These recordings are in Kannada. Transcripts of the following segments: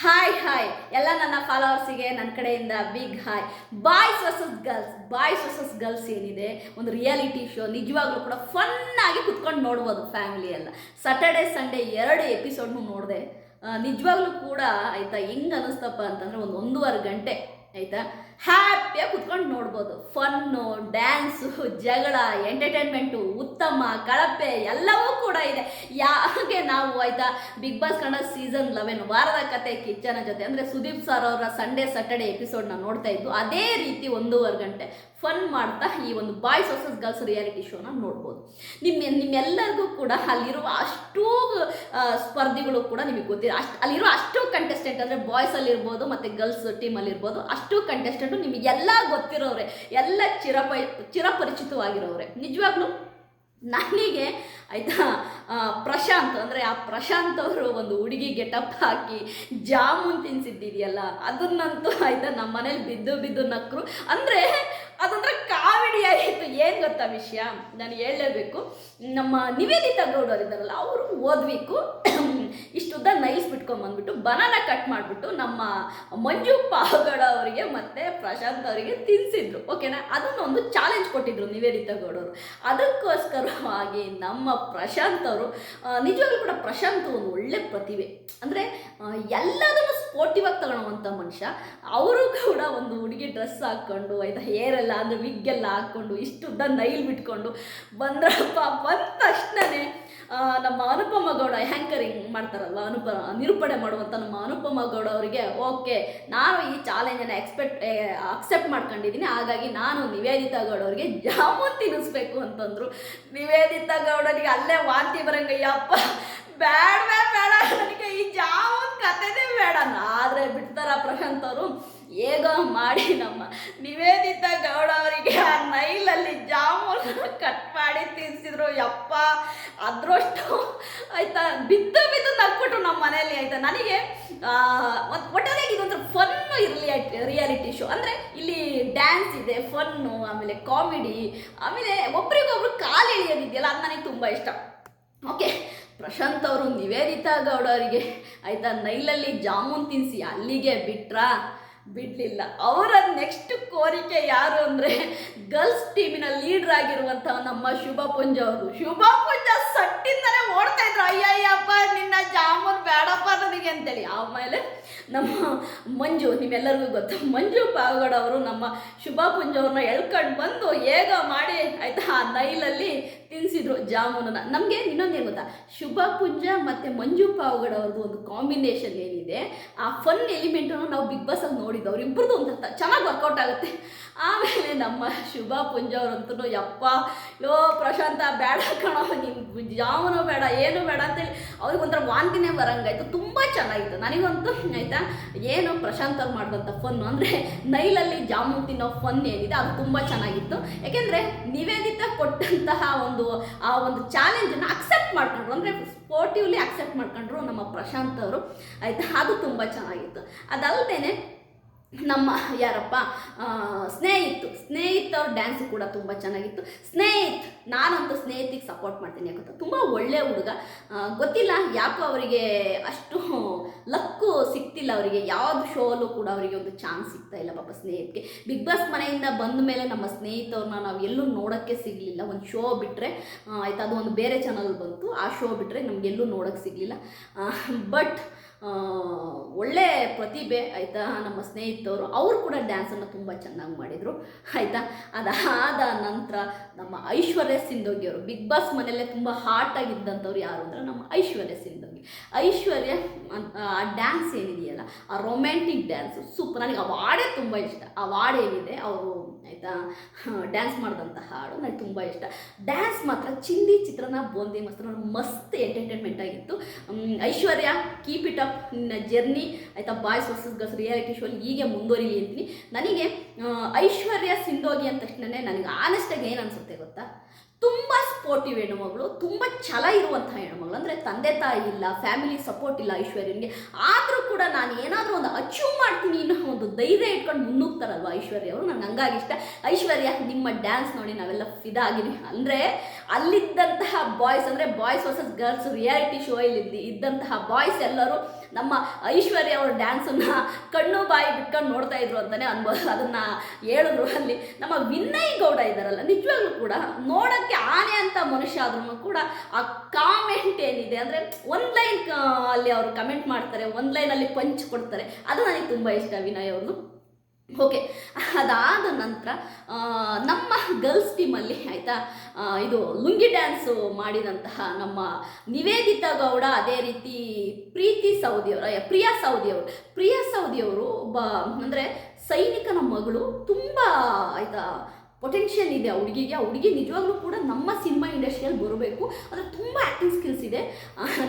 ಹಾಯ್ ಹಾಯ್ ಎಲ್ಲ ನನ್ನ ಫಾಲೋವರ್ಸಿಗೆ ನನ್ನ ಕಡೆಯಿಂದ big hi boys versus girls boys versus girls ಏನಿದೆ? ಒಂದು ರಿಯಾಲಿಟಿ ಶೋ ನಿಜವಾಗ್ಲೂ ಕೂಡ ಫನ್ ಆಗಿ ಕುತ್ಕೊಂಡು ನೋಡ್ಬೋದು ಫ್ಯಾಮಿಲಿ ಎಲ್ಲ. ಸಾಟರ್ಡೆ ಸಂಡೇ ಎರಡು ಎಪಿಸೋಡ್ನು ನೋಡಿದೆ. ನಿಜವಾಗ್ಲೂ ಕೂಡ ಆಯ್ತಾ, ಹೆಂಗ್ ಅನ್ನಿಸ್ತಪ್ಪ ಅಂತಂದ್ರೆ ಒಂದು ಒಂದೂವರೆ ಗಂಟೆ, ಆಯ್ತಾ? ಹ್ಯಾಪಿಯಾಗಿ ಕುತ್ಕೊಂಡು ನೋಡ್ಬೋದು. ಫನ್ನು ಡ್ಯಾನ್ಸು ಜಗಳ ಎಂಟರ್ಟೈನ್ಮೆಂಟು ಉತ್ತಮ, ಕಳಪೆ ಎಲ್ಲವೂ ಕೂಡ ಇದೆ. ಯಾಕೆ ನಾವು ಆಯ್ತಾ Big Boss Kannada season eleven ವಾರದ ಕತೆ ಕಿಚ್ಚನ ಜೊತೆ. ಅಂದರೆ ಸುದೀಪ್ ಸರ್ ಅವರ ಸಂಡೇ ಎಪಿಸೋಡ್ನ ನೋಡ್ತಾ ಇದ್ದು, ಅದೇ ರೀತಿ ಒಂದೂವರೆ ಗಂಟೆ ಫನ್ ಮಾಡ್ತಾ ಈ ಒಂದು ಬಾಯ್ಸ್ ವರ್ಸಸ್ ಗರ್ಲ್ಸ್ ರಿಯಾಲಿಟಿ ಶೋನ ನೋಡ್ಬೋದು. ನಿಮ್ಮ ನಿಮ್ಮೆಲ್ಲರಿಗೂ ಕೂಡ ಅಲ್ಲಿರುವ ಅಷ್ಟೂ ಸ್ಪರ್ಧಿಗಳು ಕೂಡ ನಿಮಗೆ ಗೊತ್ತಿದೆ. ಅಷ್ಟು ಅಲ್ಲಿರೋ ಅಷ್ಟು ಕಂಟೆಸ್ಟೆಂಟ್ ಅಂದರೆ ಬಾಯ್ಸಲ್ಲಿರ್ಬೋದು ಮತ್ತು ಗರ್ಲ್ಸ್ ಟೀಮಲ್ಲಿರ್ಬೋದು ಅಷ್ಟು ಕಂಟೆಸ್ಟೆಂಟು ನಿಮಗೆಲ್ಲ ಗೊತ್ತಿರೋರೆ, ಎಲ್ಲ ಚಿರಪ, ಚಿರಪರಿಚಿತವಾಗಿರೋರೆ. ನಿಜವಾಗ್ಲೂ ನನಗೆ ಆಯಿತಾ ಪ್ರಶಾಂತ್ ಅಂದರೆ ಆ ಪ್ರಶಾಂತ್ ಅವರು ಒಂದು ಹುಡುಗಿ ಗೆಟಪ್ ಹಾಕಿ ಜಾಮೂನ್ ತಿನ್ಸಿದ್ದಿದೆಯಲ್ಲ, ಅದನ್ನಂತೂ ಆಯಿತಾ ನಮ್ಮ ಮನೇಲಿ ಬಿದ್ದು ಬಿದ್ದು ನಕ್ಕರು ಅಂದರೆ ಅದಂದ್ರೆ ಕಾಮಿಡಿ ಆಯಿತು ಏನು ಗೊತ್ತಾ ವಿಷಯ? ನಾನು ಹೇಳಲೇಬೇಕು. ನಮ್ಮ ನಿವೇದಿತಾ ಗೌಡರು ಇದ್ದಾರಲ್ಲ, ಅವರು ಓದಬೇಕು. ಇಷ್ಟುದ್ದ ನೈಸ್ ಬಿಟ್ಕೊಂಬಂದ್ಬಿಟ್ಟು ಬನಾನ ಕಟ್ ಮಾಡಿಬಿಟ್ಟು ನಮ್ಮ ಮಂಜು ಪಾಗಡ ಅವರಿಗೆ ಮತ್ತು ಪ್ರಶಾಂತ್ ಅವರಿಗೆ ತಿನ್ಸಿದ್ರು ಓಕೆನಾ ಅದನ್ನು ಒಂದು ಚಾಲೆಂಜ್ ಕೊಟ್ಟಿದ್ರು ನಿವೇದಿತ ಗೌಡರು ಅದಕ್ಕೋಸ್ಕರವಾಗಿ ನಮ್ಮ ಪ್ರಶಾಂತ್ ಅವರು ನಿಜವಾಗ್ಲೂ ಕೂಡ ಪ್ರಶಾಂತ್ ಒಂದು ಒಳ್ಳೆ ಪ್ರತಿಭೆ. ಅಂದರೆ ಎಲ್ಲದನ್ನು ಸ್ಪೋರ್ಟಿವ್ ಆಗಿ ತಗೊಳ್ಳೋವಂಥ ಮನುಷ್ಯ. ಅವರು ಕೂಡ ಒಂದು ಹುಡುಗಿ ಡ್ರೆಸ್ ಹಾಕ್ಕೊಂಡು ಆಯ್ತಾ ಹೇರ್ ಎಲ್ಲ ಅಂದರೆ ಎಲ್ಲ ಹಾಕ್ಕೊಂಡು ಇಷ್ಟುದ್ದ ನೈಲ್ ಬಿಟ್ಕೊಂಡು ಬಂದ್ರಪ್ಪ, ಬಂದ ತಕ್ಷಣನೇ ನಮ್ಮ ಅನುಪಮ ಗೌಡ ಹ್ಯಾಂಕರಿಂಗ್ ಮಾಡ್ತಾರಲ್ಲ, ಅನುಪ, ನಿರೂಪಣೆ ಮಾಡುವಂಥ ನಮ್ಮ ಅನುಪಮ ಗೌಡ ಅವರಿಗೆ, ಓಕೆ, ನಾನು ಈ ಚಾಲೆಂಜನ್ನು ಎಕ್ಸ್ಪೆಕ್ಟ್ ಅಕ್ಸೆಪ್ಟ್ ಮಾಡ್ಕೊಂಡಿದ್ದೀನಿ ಹಾಗಾಗಿ ನಾನು ನಿವೇದಿತಾ ಗೌಡ ಅವರಿಗೆ ಜಾಮೂನ್ ತಿನ್ನಿಸ್ಬೇಕು ಅಂತಂದರು. ನಿವೇದಿತಾ ಗೌಡನಿಗೆ ಅಲ್ಲೇ ವಾಂತಿ ಬರಂಗಯ್ಯಪ್ಪ, ಬೇಡ ಬೇಡ ನನಗೆ ಈ ಜಾಮೂನ್ ಕತೆನೇ ಬೇಡ. ಆದರೆ ಬಿಡ್ತಾರ ಪ್ರಶಾಂತ್ ಅವರು, ಹೇಗೋ ಮಾಡಿ ನಮ್ಮ ನಿವೇದಿತಾ ಜಾಮೂನ್ ಕಟ್ ಮಾಡಿ ತಿನ್ಸಿದ್ರು, ಯಪ್ಪ ಅದ್ರಷ್ಟು ಆಯ್ತಾ? ಬಿದ್ದು ಬಿದ್ದು ನಕ್ಬಿಟ್ರು ನಮ್ಮ ಮನೆಯಲ್ಲಿ, ಆಯ್ತಾ? ನನಗೆ ಒಂದು ಒಟ್ಟಾರೆ ಇದೊಂಥರ ಫನ್ನು ಇರಲಿ ರಿಯಾಲಿಟಿ ಶೋ ಅಂದರೆ ಇಲ್ಲಿ ಡ್ಯಾನ್ಸ್ ಇದೆ ಫನ್ನು ಆಮೇಲೆ ಕಾಮಿಡಿ ಆಮೇಲೆ ಒಬ್ರಿಗೊಬ್ರು ಕಾಲು ಎಳೆಯೋದಿದೆಯಲ್ಲ, ಅದು ನನಗೆ ತುಂಬ ಇಷ್ಟ. ಓಕೆ, ಪ್ರಶಾಂತ್ ಅವರು, ನಿವೇದಿತಾ ಗೌಡ ಅವರಿಗೆ, ಆಯ್ತಾ, ನೈಲಲ್ಲಿ ಜಾಮೂನ್ ತಿನ್ನಿಸಿ ಅಲ್ಲಿಗೆ ಬಿಟ್ರಾ? ಬಿಡಲಿಲ್ಲ. ಅವರ ನೆಕ್ಸ್ಟ್ ಕೋರಿಕೆ ಯಾರು ಅಂದರೆ ಗರ್ಲ್ಸ್ ಟೀಮಿನ ಲೀಡರ್ ಆಗಿರುವಂಥ ನಮ್ಮ ಶುಭ ಪುಂಜ ಅವರು. ಶುಭ ಪುಂಜ ಸಟ್ಟಿಂದಾನೆ ಓಡ್ತಾ ಇದ್ರು. ಅಯ್ಯಯ್ಯಪ್ಪ, ನಿನ್ನ ಜಾಮೂನ್ ಬೇಡಪ್ಪ ನನಗೆ ಅಂತೇಳಿ. ಆಮೇಲೆ ನಮ್ಮ ಮಂಜು, ನಿಮ್ಮೆಲ್ಲರಿಗೂ ಗೊತ್ತು, ಮಂಜು ಪಾವಗಡ ಅವರು ನಮ್ಮ ಶುಭ ಪುಂಜ ಅವ್ರನ್ನ ಎಳ್ಕೊಂಡು ಬಂದು ಹೇಗೋ ಮಾಡಿ, ಆಯ್ತಾ, ಆ ನೈಲಲ್ಲಿ ತಿನ್ನಿಸಿದ್ರು ಜಾಮೂನನ್ನು. ನಮಗೆ ಇನ್ನೊಂದೇನು ಗೊತ್ತಾ? ಶುಭ ಪುಂಜ ಮತ್ತು ಮಂಜು ಪಾವಗಡ ಅವ್ರದ್ದು ಒಂದು ಕಾಂಬಿನೇಷನ್ ಏನಿದೆ, ಆ ಫನ್ ಎಲಿಮೆಂಟನ್ನು ನಾವು ಬಿಗ್ ಬಾಸಲ್ಲಿ ನೋಡಿದ್ದು ಅವ್ರಿಬ್ಬರದ್ದು ಒಂದು ಚೆನ್ನಾಗಿ ವರ್ಕೌಟ್ ಆಗುತ್ತೆ. ಆಮೇಲೆ ನಮ್ಮ ಶುಭ ಪುಂಜ ಅವರಂತೂ ಯಪ್ಪ, ಲೋ ಪ್ರಶಾಂತ, ಬೇಡ ಕಣ ಜಾಮೂನು ಬೇಡ, ಏನು ಬೇಡ ಅಂತೇಳಿ ಅವ್ರಿಗೆ ಒಂಥರ ವಾಂತಿನೇ ಬರಂಗಾಯ್ತು ತುಂಬ ಚೆನ್ನಾಗಿತ್ತು. ನನಗಂತೂ ಆಯಿತಾ, ಏನು ಪ್ರಶಾಂತ್ ಅವ್ರು ಮಾಡಿದಂಥ ಫನ್ನು ಅಂದರೆ ನೈಲಲ್ಲಿ ಜಾಮೂನ್ ತಿನ್ನೋ ಫನ್ ಏನಿದೆ, ಅದು ತುಂಬ ಚೆನ್ನಾಗಿತ್ತು. ಯಾಕೆಂದರೆ ನಿವೇದಿತ ಕೊಟ್ಟಂತಹ ಒಂದು, ಆ ಒಂದು ಚಾಲೆಂಜನ್ನು ಅಕ್ಸೆಪ್ಟ್ ಮಾಡ್ಕೊಂಡ್ರು. ಅಂದರೆ ಸ್ಪೋರ್ಟಿವ್ಲಿ ಅಕ್ಸೆಪ್ಟ್ ಮಾಡ್ಕೊಂಡ್ರು ನಮ್ಮ ಪ್ರಶಾಂತ್ ಅವರು ಆಯಿತಾ, ಅದು ತುಂಬ ಚೆನ್ನಾಗಿತ್ತು. ಅದಲ್ಲದೆ ನಮ್ಮ ಯಾರಪ್ಪ? ಸ್ನೇಹಿತ್. ಸ್ನೇಹಿತು ಅವ್ರ ಡ್ಯಾನ್ಸ್ ಕೂಡ ತುಂಬ ಚೆನ್ನಾಗಿತ್ತು. ಸ್ನೇಹಿತ್, ನಾನಂತೂ ಸ್ನೇಹಿತಿಗೆ ಸಪೋರ್ಟ್ ಮಾಡ್ತೀನಿ ಯಾಕಂತ. ತುಂಬ ಒಳ್ಳೆಯ ಹುಡುಗ. ಗೊತ್ತಿಲ್ಲ ಯಾಕೋ ಅವರಿಗೆ ಅಷ್ಟು ಲಕ್ಕು ಸಿಗ್ತಿಲ್ಲ ಅವರಿಗೆ. ಯಾವುದು ಶೋಲ್ಲೂ ಕೂಡ ಅವರಿಗೆ ಒಂದು ಚಾನ್ಸ್ ಸಿಗ್ತಾ ಇಲ್ಲ ಪಾಪ ಸ್ನೇಹಿತ್ಗೆ. ಬಿಗ್ ಬಾಸ್ ಮನೆಯಿಂದ ಬಂದ ಮೇಲೆ ನಮ್ಮ ಸ್ನೇಹಿತವ್ರನ್ನ ನಾವು ಎಲ್ಲೂ ನೋಡೋಕ್ಕೆ ಸಿಗಲಿಲ್ಲ. ಒಂದು ಶೋ ಬಿಟ್ಟರೆ ಆಯ್ತು, ಅದು ಒಂದು ಬೇರೆ ಚಾನಲ್ ಬಂತು. ಆ ಶೋ ಬಿಟ್ಟರೆ ನಮಗೆಲ್ಲೂ ನೋಡೋಕ್ಕೆ ಸಿಗಲಿಲ್ಲ. ಬಟ್ ಒಳ್ಳೆ ಪ್ರತಿಭೆ ಆಯಿತಾ, ನಮ್ಮ ಸ್ನೇಹಿತರು, ಅವರು ಕೂಡ ಡ್ಯಾನ್ಸನ್ನು ತುಂಬ ಚೆನ್ನಾಗಿ ಮಾಡಿದರು, ಆಯಿತಾ? ಅದಾದ ನಂತರ ನಮ್ಮ ಐಶ್ವರ್ಯ ಸಿಂಧೋಗಿ ಅವರು ಬಿಗ್ ಬಾಸ್ ಮನೆಯಲ್ಲೇ ತುಂಬ ಹಾಟ್ ಆಗಿದ್ದಂಥವ್ರು ಯಾರು ಅಂದರೆ ನಮ್ಮ ಐಶ್ವರ್ಯ ಸಿಂಧೋಗಿ. ಐಶ್ವರ್ಯ ಆ ಡ್ಯಾನ್ಸ್ ಏನಿದೆಯಲ್ಲ, ಆ ರೊಮ್ಯಾಂಟಿಕ್ ಡ್ಯಾನ್ಸು ಸೂಪರ್ ನನಗೆ ಆ ವಾಡೇ ತುಂಬ ಇಷ್ಟ. ಆ ಹಾಡು ಏನಿದೆ, ಅವರು, ಆಯಿತಾ? ಡ್ಯಾನ್ಸ್ ಮಾಡಿದಂಥ ಹಾಡು ನನಗೆ ತುಂಬ ಇಷ್ಟ. ಡ್ಯಾನ್ಸ್ ಮಾತ್ರ, ಚಿಂದಿ ಚಿತ್ರನ ಬೋಂದಿ ಮಾತ್ರ ಮಸ್ತ್ ಎಂಟರ್ಟೈನ್ಮೆಂಟ್ ಆಗಿತ್ತು. ಐಶ್ವರ್ಯ ಕೀಪ್ ಇಟ್ ನಿನ್ನ ಜರ್ನಿ ಆಯಿತಾ boys versus girls reality show ಹೀಗೆ ಮುಂದುವರಿಲಿ ಅಂತೀನಿ. ನನಗೆ ಐಶ್ವರ್ಯ ಸಿಂಧೋಗಿ ಅಂದ ತಕ್ಷಣನೇ ನನಗೆ ಆನೆಸ್ಟಾಗಿ ಏನು ಅನಿಸುತ್ತೆ ಗೊತ್ತಾ? ತುಂಬ ಸ್ಪೋರ್ಟಿವ್ ಹೆಣ್ಣುಮಗಳು, ತುಂಬ ಛಲ ಇರುವಂಥ ಹೆಣ್ಮಗಳು ಅಂದರೆ ತಂದೆ ತಾಯಿ ಇಲ್ಲ ಫ್ಯಾಮಿಲಿ ಸಪೋರ್ಟ್ ಇಲ್ಲ ಐಶ್ವರ್ಯನಿಗೆ. ಆದರೂ ಕೂಡ ನಾನು ಏನಾದರೂ ಒಂದು ಅಚೀವ್ ಮಾಡ್ತೀನಿ ಅನ್ನೋ ಒಂದು ಧೈರ್ಯ ಇಟ್ಕೊಂಡು ಮುನ್ನುಗ್ತಾರಲ್ವ ಐಶ್ವರ್ಯ ಅವರು? ನನಗೆ ಹಂಗಾಗಿ ಇಷ್ಟ. ಐಶ್ವರ್ಯ, ನಿಮ್ಮ ಡ್ಯಾನ್ಸ್ ನೋಡಿ ನಾವೆಲ್ಲ ಫಿದಾ ಆಗಿದ್ವಿ ಅಂದರೆ ಅಲ್ಲಿದ್ದಂತಹ ಬಾಯ್ಸ್ ಅಂದರೆ boys versus girls reality show ಇಲ್ಲಿ ಇದ್ದಂತಹ ಬಾಯ್ಸ್ ಎಲ್ಲರೂ ನಮ್ಮ ಐಶ್ವರ್ಯ ಅವ್ರ ಡ್ಯಾನ್ಸನ್ನು ಕಣ್ಣು ಬಾಯಿ ಬಿಟ್ಕೊಂಡು ನೋಡ್ತಾ ಇದ್ರು ಅಂತಲೇ ಅನ್ಬೋದು. ಅದನ್ನು ಹೇಳಿದ್ರು ಅಲ್ಲಿ. ನಮ್ಮ ವಿನಯ್ ಗೌಡ ಇದ್ದಾರಲ್ಲ ನಿಜವಾಗ್ಲೂ ಕೂಡ ನೋಡೋಕ್ಕೆ ಆನೆ ಅಂತ ಮನುಷ್ಯ ಆದ್ರೂ ಕೂಡ ಆ ಕಾಮೆಂಟ್ ಏನಿದೆ ಅಂದರೆ ಒಂದು ಲೈನ್ ಅಲ್ಲಿ ಅವರು ಕಮೆಂಟ್ ಮಾಡ್ತಾರೆ, ಒಂದು ಲೈನಲ್ಲಿ ಪಂಚ್ ಕೊಡ್ತಾರೆ. ಅದು ನನಗೆ ತುಂಬ ಇಷ್ಟ ವಿನಯ್ ಅವ್ರದ್ದು ಓಕೆ ಅದಾದ ನಂತರ ನಮ್ಮ ಗರ್ಲ್ಸ್ ಟೀಮಲ್ಲಿ ಆಯಿತಾ? ಇದು ಲುಂಗಿ ಡ್ಯಾನ್ಸು ಮಾಡಿದಂತಹ ನಮ್ಮ ನಿವೇದಿತಾ ಗೌಡ ಅದೇ ರೀತಿ ಪ್ರೀತಿ ಸೌದಿಯವರು ಪ್ರಿಯಾ ಸೌದಿಯವರು. ಪ್ರಿಯಾ ಸೌದಿಯವರು ಒಬ್ಬ, ಅಂದರೆ ಸೈನಿಕನ ಮಗಳು, ತುಂಬ, ಆಯಿತಾ ಪೊಟೆನ್ಷಿಯಲ್ ಇದೆ ಹುಡುಗಿಗೆ. ಆ ಹುಡುಗಿ ನಿಜವಾಗ್ಲೂ ಕೂಡ ನಮ್ಮ ಸಿನಿಮಾ ಇಂಡಸ್ಟ್ರಿಯಲ್ಲಿ ಬರಬೇಕು. ಅಂದರೆ ತುಂಬ ಆ್ಯಕ್ಟಿಂಗ್ ಸ್ಕಿಲ್ಸ್ ಇದೆ.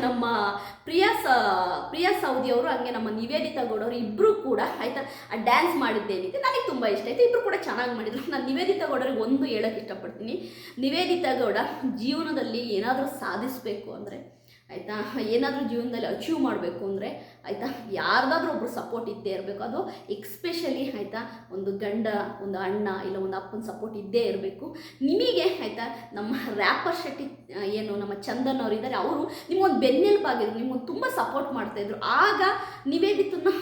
ನಮ್ಮ ಪ್ರಿಯಾ ಸ, ಪ್ರಿಯಾ ಸೌದಿ ಅವರು, ಹಂಗೆ ನಮ್ಮ ನಿವೇದಿತಾ ಗೌಡ ಅವರು ಇಬ್ಬರು ಕೂಡ ಆಯ್ತಾ, ಆ ಡ್ಯಾನ್ಸ್ ಮಾಡಿದ್ದೇನಿದೆ ನನಗೆ ತುಂಬ ಇಷ್ಟ ಆಯಿತು. ಇಬ್ಬರು ಕೂಡ ಚೆನ್ನಾಗಿ ಮಾಡಿದರು. ನಾನು ನಿವೇದಿತಾ ಗೌಡರಿಗೆ ಒಂದು ಹೇಳೋಕ್ಕೆ ಇಷ್ಟಪಡ್ತೀನಿ. ನಿವೇದಿತಾ ಗೌಡ ಜೀವನದಲ್ಲಿ ಏನಾದರೂ ಸಾಧಿಸಬೇಕು ಅಂದರೆ ಆಯಿತಾ? ಏನಾದರೂ ಜೀವನದಲ್ಲಿ ಅಚೀವ್ ಮಾಡಬೇಕು ಅಂದರೆ, ಆಯಿತಾ? ಯಾರ್ದಾದ್ರೂ ಒಬ್ರು ಸಪೋರ್ಟ್ ಇದ್ದೇ ಇರಬೇಕು. ಅದು ಎಕ್ಸ್ಪೆಷಲಿ ಆಯಿತಾ? ಒಂದು ಗಂಡ, ಒಂದು ಅಣ್ಣ, ಇಲ್ಲ ಒಂದು ಅಪ್ಪನ ಸಪೋರ್ಟ್ ಇದ್ದೇ ಇರಬೇಕು. ನಿಮಗೆ ಆಯಿತಾ? ನಮ್ಮ ರ್ಯಾಪರ್ ಶೆಟ್ಟಿ ಏನು, ನಮ್ಮ ಚಂದನ್ ಅವರು ಇದ್ದಾರೆ ಅವರು ನಿಮ್ಗೊಂದು ಬೆನ್ನೆಲುಬಾಗಿದ್ರು ನಿಮ್ಗೊಂದು ತುಂಬ ಸಪೋರ್ಟ್ ಮಾಡ್ತಾಯಿದ್ರು ಆಗ ನಿವೇದಿತನ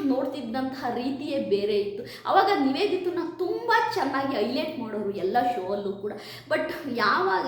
ನೋಡ್ತಿದ್ದಂತಹ ರೀತಿಯೇ ಬೇರೆ ಇತ್ತು. ಅವಾಗ ನಿವೇದಿತನ ತುಂಬ ಚೆನ್ನಾಗಿ ಹೈಲೈಟ್ ಮಾಡೋರು ಎಲ್ಲ ಶೋ ಅಲ್ಲೂ ಕೂಡ. ಬಟ್ ಯಾವಾಗ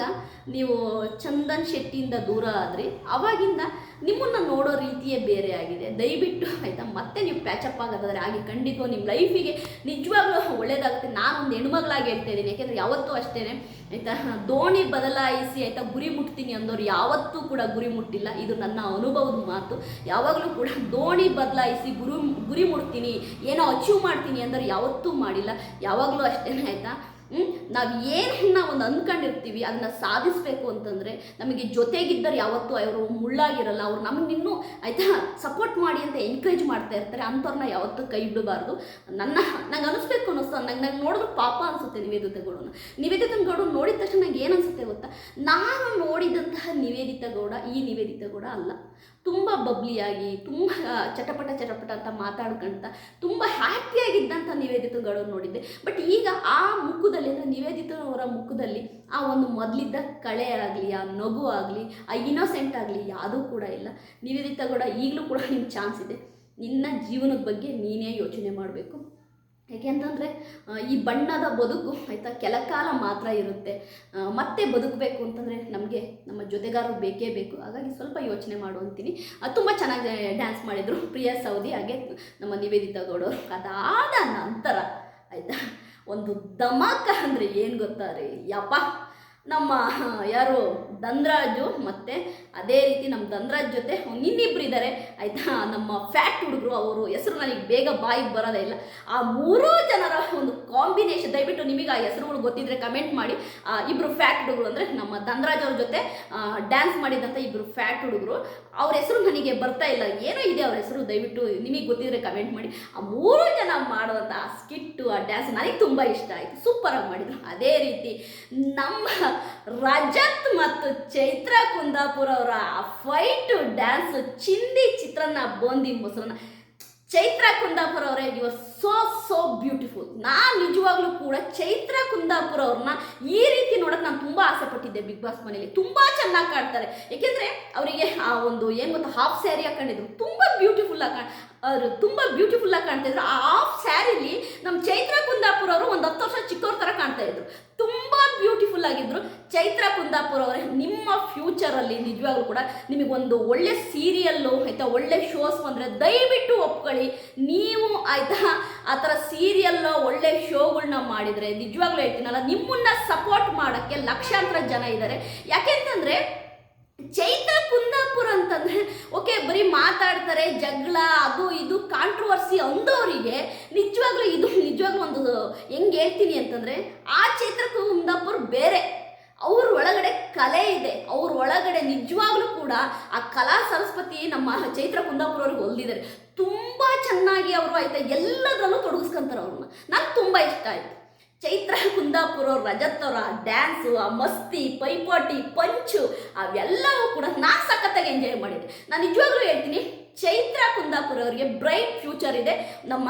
ನೀವು ಚಂದನ್ ಶೆಟ್ಟಿಯಿಂದ ದೂರ ಆದರೆ, ಅವಾಗಿಂದ ನಿಮ್ಮನ್ನು ನೋಡೋ ರೀತಿಯೇ ಬೇರೆ ಆಗಿದೆ. ದಯವಿಟ್ಟು ಆಯಿತಾ, ಮತ್ತೆ ನೀವು ಪ್ಯಾಚಪ್ ಆಗೋದಾದ್ರೆ ಹಾಗೆ ಖಂಡಿತ ನಿಮ್ಮ ಲೈಫಿಗೆ ನಿಜವಾಗ್ಲೂ ಒಳ್ಳೇದಾಗುತ್ತೆ. ನಾನೊಂದು ಹೆಣ್ಮಗಳಾಗಿ ಹೇಳ್ತಾ ಇದ್ದೀನಿ. ಯಾಕೆಂದರೆ ಯಾವತ್ತೂ ಅಷ್ಟೇ ಆಯಿತಾ, ದೋಣಿ ಬದಲಾಯಿಸಿ, ಆಯಿತಾ, ಗುರಿ ಮುಟ್ತೀನಿ ಅಂದವ್ರು ಯಾವತ್ತೂ ಕೂಡ ಗುರಿ ಮುಟ್ಟಿಲ್ಲ. ಇದು ನನ್ನ ಅನುಭವದ ಮಾತು. ಯಾವಾಗಲೂ ಕೂಡ ದೋಣಿ ಬದಲಾಯಿಸಿ, ಗುರು, ಗುರಿ ಮುಟ್ತೀನಿ, ಏನೋ ಅಚೀವ್ ಮಾಡ್ತೀನಿ ಅಂದರೆ ಯಾವತ್ತೂ ಮಾಡಿಲ್ಲ. ಯಾವಾಗಲೂ ಅಷ್ಟೇ ಆಯಿತಾ. ನಾವು ಏನನ್ನ ಒಂದು ಅಂದ್ಕೊಂಡಿರ್ತೀವಿ ಅದನ್ನ ಸಾಧಿಸ್ಬೇಕು ಅಂತಂದರೆ ನಮಗೆ ಜೊತೆಗಿದ್ದರೆ ಯಾವತ್ತೂ ಅವರು ಮುಳ್ಳಾಗಿರಲ್ಲ. ಅವ್ರು ನಮ್ಗೆ ಇನ್ನೂ ಆಯಿತಾ ಸಪೋರ್ಟ್ ಮಾಡಿ ಅಂತ ಎನ್ಕರೇಜ್ ಮಾಡ್ತಾ ಇರ್ತಾರೆ. ಅಂಥವ್ರನ್ನ ಯಾವತ್ತೂ ಕೈ ಬಿಡಬಾರ್ದು. ನನ್ನ ನಂಗೆ ಅನಿಸ್ಬೇಕು ಅನ್ನಿಸ್ತು ನಂಗೆ ನಂಗೆ ನೋಡಿದ್ರೆ ಪಾಪ ಅನಿಸುತ್ತೆ ನಿವೇದಿತ ಗೌಡನ ನಿವೇದಿತ ಗೌಡ ನೋಡಿದ ತಕ್ಷಣ ನಂಗೆ ಏನು ಅನಿಸುತ್ತೆ ಗೊತ್ತಾ? ನಾನು ನೋಡಿದಂತಹ ನಿವೇದಿತ ಗೌಡ ಈ ನಿವೇದಿತ ಗೌಡ ಅಲ್ಲ. ತುಂಬ ಬಬ್ಲಿಯಾಗಿ, ತುಂಬ ಚಟಪಟ ಚಟಪಟ ಅಂತ ಮಾತಾಡ್ಕೊಂತ, ತುಂಬ ಹ್ಯಾಪಿಯಾಗಿದ್ದಂಥ ನಿವೇದಿತ ಗೌಡ ನೋಡಿದ್ದೆ. ಬಟ್ ಈಗ ಆ ಮುಖದಲ್ಲಿ, ಅಂದರೆ ನಿವೇದಿತ ಅವರ ಮುಖದಲ್ಲಿ ಆ ಒಂದು ಮೊದಲಿದ್ದ ಕಳೆ ಆಗಲಿ, ಆ ನಗು ಆಗಲಿ, ಆ ಇನೋಸೆಂಟ್ ಆಗಲಿ ಯಾವುದೂ ಕೂಡ ಇಲ್ಲ. ನಿವೇದಿತ ಗೌಡ ಈಗಲೂ ಕೂಡ ನಿಮ್ಗೆ ಚಾನ್ಸ್ ಇದೆ. ನಿನ್ನ ಜೀವನದ ಬಗ್ಗೆ ನೀನೇ ಯೋಚನೆ ಮಾಡಬೇಕು. ಯಾಕೆಂತಂದರೆ ಈ ಬಣ್ಣದ ಬದುಕು ಆಯಿತಾ, ಕೆಲಕಾಲ ಮಾತ್ರ ಇರುತ್ತೆ. ಮತ್ತೆ ಬದುಕಬೇಕು ಅಂತಂದರೆ ನಮಗೆ ನಮ್ಮ ಜೊತೆಗಾರರು ಬೇಕೇ ಬೇಕು. ಹಾಗಾಗಿ ಸ್ವಲ್ಪ ಯೋಚನೆ ಮಾಡು ಅಂತೀನಿ. ತುಂಬ ಚೆನ್ನಾಗಿ ಡ್ಯಾನ್ಸ್ ಮಾಡಿದರು. ಪ್ರಿಯಾ ಸೌದಿ, ಹಾಗೆ ನಮ್ಮ ನಿವೇದಿತಾ ಗೌಡವರು. ಅದಾದ ನಂತರ, ಆಯಿತಾ? ಒಂದು ಧಮಾಕ ಅಂದರೆ ಏನು ಗೊತ್ತಾ ರೀ? ಯಪ್ಪ ನಮ್ಮ ಯಾರು ದಂದ್ರಾಜು ಮತ್ತು ಅದೇ ರೀತಿ ನಮ್ಮ ಧನ್ರಾಜ್ ಜೊತೆ ಇನ್ನಿಬ್ರು ಇದ್ದಾರೆ ಆಯಿತಾ? ನಮ್ಮ ಫ್ಯಾಟ್ ಹುಡುಗರು, ಅವರು ಹೆಸರು ನನಗೆ ಬೇಗ ಬಾಯಿಗೆ ಬರೋದೇ ಇಲ್ಲ. ಆ ಮೂರೂ ಜನರ ಒಂದು ಕಾಂಬಿನೇಷನ್ ದಯವಿಟ್ಟು ನಿಮಗೆ ಆ ಹೆಸರುಗಳು ಗೊತ್ತಿದ್ರೆ ಕಮೆಂಟ್ ಮಾಡಿ. ಇಬ್ಬರು ಫ್ಯಾಟ್ ಹುಡುಗರು ಅಂದರೆ ನಮ್ಮ ಧನ್ರಾಜ್ ಅವ್ರ ಜೊತೆ ಡ್ಯಾನ್ಸ್ ಮಾಡಿದಂಥ ಇಬ್ಬರು ಫ್ಯಾಟ್ ಹುಡುಗರು. ಅವ್ರ ಹೆಸರು ನನಗೆ ಬರ್ತಾ ಇಲ್ಲ. ಏನೋ ಇದೆ ಅವ್ರ ಹೆಸರು, ದಯವಿಟ್ಟು ನಿಮಗೆ ಗೊತ್ತಿದ್ರೆ ಕಮೆಂಟ್ ಮಾಡಿ. ಆ ಮೂರು ಜನ ಮಾಡುವಂಥ ಆ ಸ್ಕಿಟ್ಟು ಆ ಡ್ಯಾನ್ಸ್ ನನಗೆ ತುಂಬ ಇಷ್ಟ ಆಯಿತು. ಸೂಪರಾಗಿ ಮಾಡಿದ್ರು. ಅದೇ ರೀತಿ ನಮ್ಮ ರಜತ್ ಮತ್ತು ಚೈತ್ರ ಕುಂದಾಪುರ ಅವರ ಫೈಟು ಡ್ಯಾನ್ಸ್ ಚಿಂದಿ ಚಿತ್ರಾನ್ನ ಬೋಂದಿ ಮೊಸರನ್ನ. ಚೈತ್ರ ಕುಂದಾಪುರ ಅವರೇ ಯು ಸೋ ಸೋ ಬ್ಯೂಟಿಫುಲ್ ನಾನು ನಿಜವಾಗ್ಲೂ ಕೂಡ ಚೈತ್ರ ಕುಂದಾಪುರ ಅವ್ರನ್ನ ಈ ರೀತಿ ನೋಡೋಕೆ ನಾನು ತುಂಬ ಆಸೆ ಪಟ್ಟಿದ್ದೆ ಬಿಗ್ ಬಾಸ್ ಮನೆಯಲ್ಲಿ. ತುಂಬ ಚೆನ್ನಾಗಿ ಕಾಣ್ತಾರೆ. ಏಕೆಂದರೆ ಅವರಿಗೆ ಆ ಒಂದು ಏನು ಗೊತ್ತಾ ಹಾಫ್ ಸ್ಯಾರಿ ಹಾಕೊಂಡಿದ್ರು. ತುಂಬ ಬ್ಯೂಟಿಫುಲ್ ಆಗಿ ಕಾಣ್ ಅವರು ತುಂಬ ಬ್ಯೂಟಿಫುಲ್ ಆಗಿ ಕಾಣ್ತಾ ಇದ್ರು. ಆ ಹಾಫ್ ಸ್ಯಾರಿಲಿ ನಮ್ಮ ಚೈತ್ರ ಕುಂದಾಪುರ ಅವರು ಒಂದು ಹತ್ತು ವರ್ಷ ಚಿಕ್ಕವ್ರ ಥರ ಕಾಣ್ತಾ ಇದ್ರು ತುಂಬ ಬ್ಯೂಟಿಫುಲ್ ಆಗಿದ್ರು ಚೈತ್ರ ಕುಂದಾಪುರ ಅವರೇ, ನಿಮ್ಮ ಫ್ಯೂಚರಲ್ಲಿ ನಿಜವಾಗ್ಲೂ ಕೂಡ ನಿಮಗೊಂದು ಒಳ್ಳೆ ಸೀರಿಯಲ್ಲು ಆಯಿತಾ, ಒಳ್ಳೆ ಶೋಸ್ ಬಂದರೆ ದಯವಿಟ್ಟು ಒಪ್ಕೊಳ್ಳಿ. ನೀವು ಆಯಿತಾ, ಆ ಥರ ಸೀರಿಯಲ್ಲು ಒಳ್ಳೆ ಶೋಗಳನ್ನ ಮಾಡಿದರೆ, ನಿಜವಾಗ್ಲೂ ಹೇಳ್ತೀನಲ್ಲ, ನಿಮ್ಮನ್ನ ಸಪೋರ್ಟ್ ಮಾಡೋಕ್ಕೆ ಲಕ್ಷಾಂತರ ಜನ ಇದ್ದಾರೆ ಯಾಕೆಂತಂದರೆ ಚೈತ್ರ ಕುಂದಾಪುರ ಅಂತಂದ್ರೆ, ಓಕೆ, ಬರೀ ಮಾತಾಡ್ತಾರೆ, ಜಗಳ, ಅದು ಇದು ಕಾಂಟ್ರವರ್ಸಿ ಅಂದವರಿಗೆ ನಿಜವಾಗ್ಲೂ ಇದು ನಿಜವಾಗ್ಲೂ ಒಂದು ಹೆಂಗೆ ಹೇಳ್ತೀನಿ ಅಂತಂದರೆ, ಆ ಚೈತ್ರ ಕುಂದಾಪುರ ಬೇರೆ. ಅವ್ರ ಒಳಗಡೆ ಕಲೆ ಇದೆ. ಅವ್ರ ಒಳಗಡೆ ನಿಜವಾಗ್ಲೂ ಕೂಡ ಆ ಕಲಾ ಸರಸ್ವತಿ ನಮ್ಮ ಚೈತ್ರ ಕುಂದಾಪುರ ಅವ್ರಿಗೆ ಹೊಲ್ದಿದ್ದಾರೆ. ತುಂಬ ಚೆನ್ನಾಗಿ ಅವರು ಆಯ್ತಾ, ಎಲ್ಲದರಲ್ಲೂ ತೊಡಗಿಸ್ಕೊಂತಾರೆ ಅವ್ರನ್ನ. ನಂಗೆ ತುಂಬ ಇಷ್ಟ ಆಯಿತು. ಚೈತ್ರ ಕುಂದಾಪುರ ಅವ್ರ ಅವರ ಡ್ಯಾನ್ಸು ಆ ಮಸ್ತಿ, ಪೈಪೋಟಿ, ಪಂಚು, ಅವೆಲ್ಲವೂ ಕೂಡ ನಾನು ಸಖತ್ತಾಗಿ ಎಂಜಾಯ್ ಮಾಡಿದ್ದೆ. ನಾನು ನಿಜವಾಗ್ಲೂ ಹೇಳ್ತೀನಿ ಚೈತ್ರ ಕುಂದ ಕುಂದಾಪುರ ಅವರಿಗೆ ಬ್ರೈಟ್ ಫ್ಯೂಚರ್ ಇದೆ. ನಮ್ಮ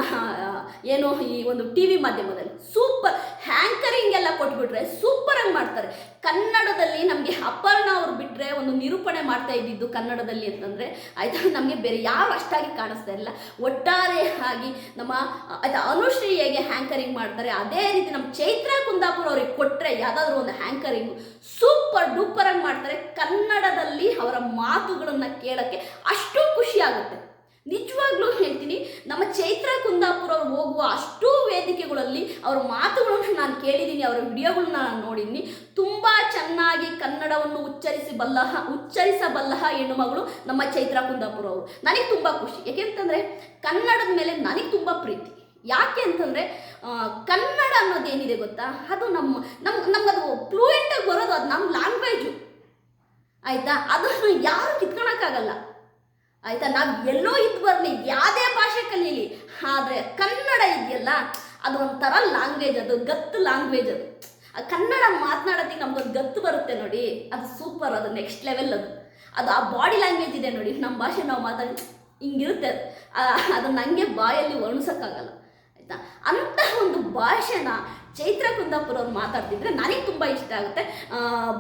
ಏನು ಈ ಒಂದು ಟಿ ವಿ ಮಾಧ್ಯಮದಲ್ಲಿ ಸೂಪರ್ ಹ್ಯಾಂಕರಿಂಗ್ ಎಲ್ಲ ಕೊಟ್ಬಿಟ್ರೆ ಸೂಪರ್ ಆಗಿ ಮಾಡ್ತಾರೆ. ಕನ್ನಡದಲ್ಲಿ ನಮಗೆ ಅಪರ್ಣ ಅವ್ರು ಬಿಟ್ಟರೆ ಒಂದು ನಿರೂಪಣೆ ಮಾಡ್ತಾ ಇದ್ದಿದ್ದು ಕನ್ನಡದಲ್ಲಿ ಅಂತಂದರೆ, ಆಯಿತಾ, ನಮಗೆ ಬೇರೆ ಯಾರು ಅಷ್ಟಾಗಿ ಕಾಣಿಸ್ತಾ ಇಲ್ಲ. ಒಟ್ಟಾರೆ ಆಗಿ ನಮ್ಮ, ಆಯಿತಾ, ಅನುಶ್ರೀ ಹೇಗೆ ಹ್ಯಾಂಕರಿಂಗ್ ಮಾಡ್ತಾರೆ, ಅದೇ ರೀತಿ ನಮ್ಮ ಚೈತ್ರ ಕುಂದಾಪುರ ಅವ್ರಿಗೆ ಕೊಟ್ಟರೆ ಯಾವುದಾದ್ರೂ ಒಂದು ಹ್ಯಾಂಕರಿಂಗ್ ಸೂಪರ್ ಡೂಪರ್ ಆಗಿ ಮಾಡ್ತಾರೆ ಕನ್ನಡದಲ್ಲಿ ಅವರ ಮಾತುಗಳನ್ನು ಕೇಳೋಕ್ಕೆ ಅಷ್ಟು ಖುಷಿ ಆಗುತ್ತೆ. ನಿಜವಾಗ್ಲೂ ಹೇಳ್ತೀನಿ, ನಮ್ಮ ಚೈತ್ರ ಕುಂದಾಪುರ ಅವ್ರು ಹೋಗುವ ಅಷ್ಟು ವೇದಿಕೆಗಳಲ್ಲಿ ಅವ್ರ ಮಾತುಗಳನ್ನು ನಾನು ಕೇಳಿದ್ದೀನಿ, ಅವರ ವಿಡಿಯೋಗಳನ್ನ ನಾನು ನೋಡಿದ್ದೀನಿ. ತುಂಬ ಚೆನ್ನಾಗಿ ಕನ್ನಡವನ್ನು ಉಚ್ಚರಿಸಬಲ್ಲ ಉಚ್ಚರಿಸಬಲ್ಲ ಹೆಣ್ಣು ಮಗಳು ನಮ್ಮ ಚೈತ್ರ ಕುಂದಾಪುರ ಅವರು ನನಗೆ ತುಂಬ ಖುಷಿ. ಯಾಕೆಂತಂದರೆ ಕನ್ನಡದ ಮೇಲೆ ನನಗೆ ತುಂಬ ಪ್ರೀತಿ. ಯಾಕೆ ಅಂತಂದರೆ ಕನ್ನಡ ಅನ್ನೋದೇನಿದೆ ಗೊತ್ತಾ? ಅದು ನಮ್ಮ ನಮ್ಮ ನಮಗದು ಫ್ಲೂಯೆಂಟಾಗಿ ಬರೋದು ಅದು ನಮ್ಮ ಲ್ಯಾಂಗ್ವೇಜು ಆಯಿತಾ? ಅದನ್ನು ಯಾರು ಕಿತ್ಕೊಳಕ್ಕಾಗಲ್ಲ. ಆಯಿತಾ? ನಾವು ಎಲ್ಲೋ ಇದ್ದು ಬರಲಿ, ಯಾವುದೇ ಭಾಷೆ ಕಲೀಲಿ, ಆದರೆ ಕನ್ನಡ ಇದೆಯಲ್ಲ ಅದು ಒಂಥರ ಲ್ಯಾಂಗ್ವೇಜ್ ಅದು ಗತ್ತು ಲ್ಯಾಂಗ್ವೇಜ್ ಅದು. ಆ ಕನ್ನಡ ಮಾತನಾಡೋದಕ್ಕೆ ನಮ್ಗೊಂದು ಗತ್ತು ಬರುತ್ತೆ ನೋಡಿ. ಅದು ಸೂಪರ್ ಅದು ನೆಕ್ಸ್ಟ್ ಲೆವೆಲ್ ಅದು. ಅದು ಆ ಬಾಡಿ ಲ್ಯಾಂಗ್ವೇಜ್ ಇದೆ ನೋಡಿ. ನಮ್ಮ ಭಾಷೆ ನಾವು ಮಾತಾಡಿ, ಹಿಂಗಿರುತ್ತೆ. ಅದು ನಂಗೆ ಅದು ನನಗೆ ಬಾಯಲ್ಲಿ ವರ್ಣಿಸೋಕ್ಕಾಗಲ್ಲ ಆಯಿತಾ? ಅಂತಹ ಒಂದು ಭಾಷೆನ ಚೈತ್ರ ಕುಂದಾಪುರ ಅವ್ರು ಮಾತಾಡ್ತಿದ್ರೆ ನನಗೆ ತುಂಬ ಇಷ್ಟ ಆಗುತ್ತೆ.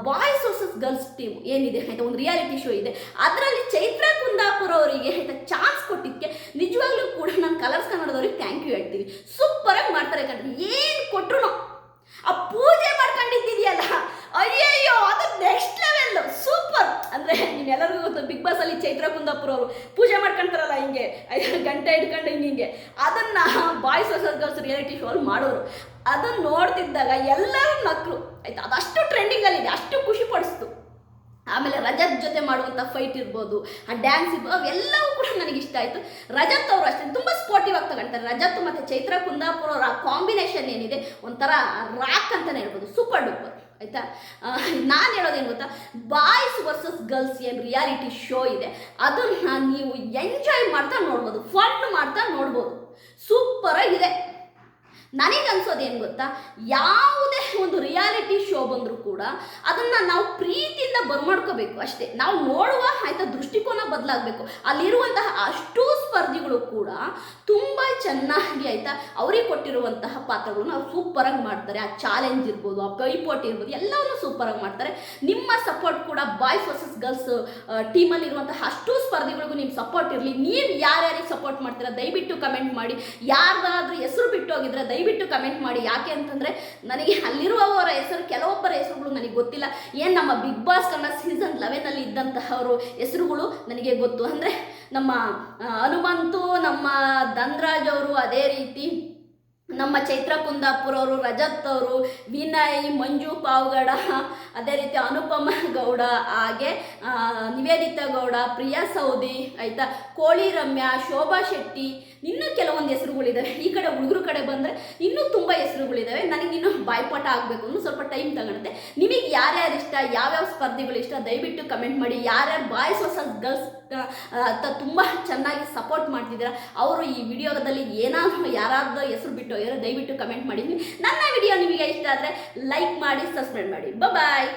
ಬಾಯ್ಸ್ ವರ್ಸಸ್ ಗರ್ಲ್ಸ್ ಟೀಮ್ ಏನಿದೆ ಆಯಿತಾ ಒಂದು ರಿಯಾಲಿಟಿ ಶೋ ಇದೆ. ಅದರಲ್ಲಿ ಚೈತ್ರ ಕುಂದಾಪುರ ಅವರಿಗೆ ಆಯಿತಾ ಚಾನ್ಸ್ ಕೊಟ್ಟಿದ್ದಕ್ಕೆ ನಿಜವಾಗ್ಲೂ ಕೂಡ ನಾನು ಕಲರ್ಸ್ ಕನ್ನಡದವ್ರಿಗೆ ಥ್ಯಾಂಕ್ ಯು ಹೇಳ್ತೀನಿ. ಸೂಪರಾಗಿ ಮಾಡ್ತಾರೆ ಯಾಕಂದ್ರೆ ಏನು ಕೊಟ್ಟರು ಆ ಪೂಜೆ ಮಾಡ್ಕೊಂಡಿದ್ದಿದೆಯಲ್ಲ ಅಯ್ಯಯ್ಯೋ, ಅದು ನೆಕ್ಸ್ಟ್ ಲೆವೆಲ್ ಸೂಪರ್ ಅಂದರೆ ನೀವೆಲ್ಲರಿಗೂ ಗೊತ್ತು ಬಿಗ್ ಬಾಸ್ ಅಲ್ಲಿ ಚೈತ್ರ ಕುಂದಾಪುರ ಅವರು ಪೂಜೆ ಮಾಡ್ಕೊಂತಾರಲ್ಲ ಹಿಂಗೆ. ಗಂಟೆ ಹಿಂಗೆ ಹಿಂಗೆ. ಅದನ್ನ boys versus girls reality show ಅಲ್ಲಿ ಮಾಡೋರು. ಅದನ್ನ ನೋಡ್ತಿದ್ದಾಗ ಎಲ್ಲರೂ ನಕ್ರು, ಆಯ್ತಾ? ಅದಷ್ಟು ಟ್ರೆಂಡಿಂಗಲ್ಲಿದೆ ಅಷ್ಟು ಖುಷಿ ಪಡಿಸ್ತು. ಆಮೇಲೆ ರಜತ್ ಜೊತೆ ಮಾಡುವಂಥ ಫೈಟ್ ಇರ್ಬೋದು, ಆ ಡ್ಯಾನ್ಸ್ ಇರ್ಬೋದು ಅವೆಲ್ಲವೂ ಕೂಡ ನನಗೆ ಇಷ್ಟ ಆಯಿತು. ರಜತ್ ಅವರು ಅಷ್ಟೇ, ತುಂಬ ಸ್ಪೋರ್ಟಿವ್ ಆಗಿ ತಗೊಂತಾರೆ. ರಜತ್ ಮತ್ತು ಚೈತ್ರ ಕುಂದಾಪುರ ಅವರ ಕಾಂಬಿನೇಷನ್ ಏನಿದೆ, ಒಂಥರ ರಾಕ್ ಅಂತಲೇ ಹೇಳ್ಬೋದು ಸೂಪರ್ ಡೂಪರ್ ಆಯಿತಾ? ನಾನು ಹೇಳೋದೇನು ಗೊತ್ತಾ? ಬಾಯ್ಸ್ ವರ್ಸಸ್ ಗರ್ಲ್ಸ್ ಏನು ರಿಯಾಲಿಟಿ ಶೋ ಇದೆ, ಅದನ್ನು ನೀವು ಎಂಜಾಯ್ ಮಾಡ್ತಾ ನೋಡ್ಬೋದು ಫನ್ ಮಾಡ್ತಾ ನೋಡ್ಬೋದು. ಸೂಪರಾಗಿದೆ ನನಗೆ ಏನು ಗೊತ್ತಾ? ಯಾವುದೇ ಒಂದು ರಿಯಾಲಿಟಿ ಶೋ ಬಂದರೂ ಕೂಡ ಅದನ್ನು ನಾವು ಪ್ರೀತಿಯಿಂದ ಬರ್ಮಾಡ್ಕೋಬೇಕು ಅಷ್ಟೇ. ನಾವು ನೋಡುವ ಆಯಿತಾ ದೃಷ್ಟಿಕೋನ ಬದಲಾಗಬೇಕು. ಅಲ್ಲಿರುವಂತಹ ಅಷ್ಟೂ ಸ್ಪರ್ಧಿಗಳು ಕೂಡ ತುಂಬ ಚೆನ್ನಾಗಿ ಆಯ್ತಾ ಅವರಿಗೆ ಕೊಟ್ಟಿರುವಂತಹ ಪಾತ್ರಗಳನ್ನ ಅವ್ರು ಸೂಪರಾಗಿ ಮಾಡ್ತಾರೆ. ಆ ಚಾಲೆಂಜ್ ಇರ್ಬೋದು, ಆ ಪೈಪೋಟಿ ಇರ್ಬೋದು, ಎಲ್ಲವನ್ನೂ ಸೂಪರಾಗಿ ಮಾಡ್ತಾರೆ. ನಿಮ್ಮ ಸಪೋರ್ಟ್ ಕೂಡ ಬಾಯ್ಸ್ ವರ್ಸಸ್ ಗರ್ಲ್ಸ್ ಟೀಮಲ್ಲಿ ಅಷ್ಟು ಅಷ್ಟೂ ಸ್ಪರ್ಧಿಗಳಿಗೂ ನಿಮ್ಮ ಸಪೋರ್ಟ್ ಇರಲಿ. ನೀವು ಯಾರ್ಯಾರಿಗೆ ಸಪೋರ್ಟ್ ಮಾಡ್ತೀರಾ, ದಯವಿಟ್ಟು ಕಮೆಂಟ್ ಮಾಡಿ. ಯಾರ್ದಾದ್ರೂ ಹೆಸರು ಬಿಟ್ಟು ಹೋಗಿದ್ರೆ ದಯವಿಟ್ಟು ಕಮೆಂಟ್ ಮಾಡಿ. ಯಾಕೆ ಅಂತಂದರೆ ನನಗೆ ಅಲ್ಲಿರುವವರ ಹೆಸರು, ಕೆಲವೊಬ್ಬರ ಹೆಸರುಗಳು ನನಗೆ ಗೊತ್ತಿಲ್ಲ. ಏನು ನಮ್ಮ ಬಿಗ್ ಬಾಸ್ ಕನ್ನಡ ಸೀಸನ್ ಲೆವೆನಲ್ಲಿ ಇದ್ದಂತಹವರು ಹೆಸರುಗಳು ನನಗೆ ಗೊತ್ತು. ಅಂದರೆ ನಮ್ಮ ಹನುಮಂತು, ನಮ್ಮ ಧನ್ರಾಜ್ ಅವರು ಅದೇ ರೀತಿ, ನಮ್ಮ ಚೈತ್ರ ಕುಂದಾಪುರ ಅವರು, ರಜತ್ ಅವರು, ವಿನಯ್, ಮಂಜು ಪಾವ್ಗಡ, ಅದೇ ರೀತಿ ಅನುಪಮ ಗೌಡ, ಹಾಗೆ ನಿವೇದಿತ ಗೌಡ, ಪ್ರಿಯಾ ಸೌದಿ, ಆಯಿತಾ? ಕೋಳಿ ರಮ್ಯಾ, ಶೋಭಾ ಶೆಟ್ಟಿ, ಇನ್ನೂ ಕೆಲವೊಂದು ಹೆಸರುಗಳಿದ್ದಾವೆ ಈ ಕಡೆ ಹುಡುಗರು ಕಡೆ ಬಂದರೆ ಇನ್ನೂ ತುಂಬ ಹೆಸರುಗಳಿದ್ದಾವೆ ಇನ್ನೂ ಬಾಯ್ಪಾಠ ಆಗಬೇಕು ಅನ್ನೋ ಸ್ವಲ್ಪ ಟೈಮ್ ತಗೊಳುತ್ತೆ. ನಿಮಗೆ ಯಾರ್ಯಾರು ಇಷ್ಟ, ಯಾವ್ಯಾವ ಸ್ಪರ್ಧಿಗಳು ಇಷ್ಟ, ದಯವಿಟ್ಟು ಕಮೆಂಟ್ ಮಾಡಿ. ಯಾರ್ಯಾರು ಬಾಯ್ಸ್ ಹೊಸ ಗರ್ಲ್ಸ್ ತುಂಬ ಚೆನ್ನಾಗಿ ಸಪೋರ್ಟ್ ಮಾಡ್ತಿದ್ದೀರಾ. ಅವರು ಈ ವಿಡಿಯೋದಲ್ಲಿ ಏನಾದರೂ ಯಾರಾದರೂ ಹೆಸರು ಬಿಟ್ಟು ಹೋಗಿರೋ ದಯವಿಟ್ಟು ಕಮೆಂಟ್ ಮಾಡಿದ್ವಿ ನನ್ನ ವಿಡಿಯೋ ನಿಮಗೆ ಇಷ್ಟ ಆದರೆ ಲೈಕ್ ಮಾಡಿ ಸಬ್ಸ್ಕ್ರೈಬ್ ಮಾಡಿ. ಬಾಯ್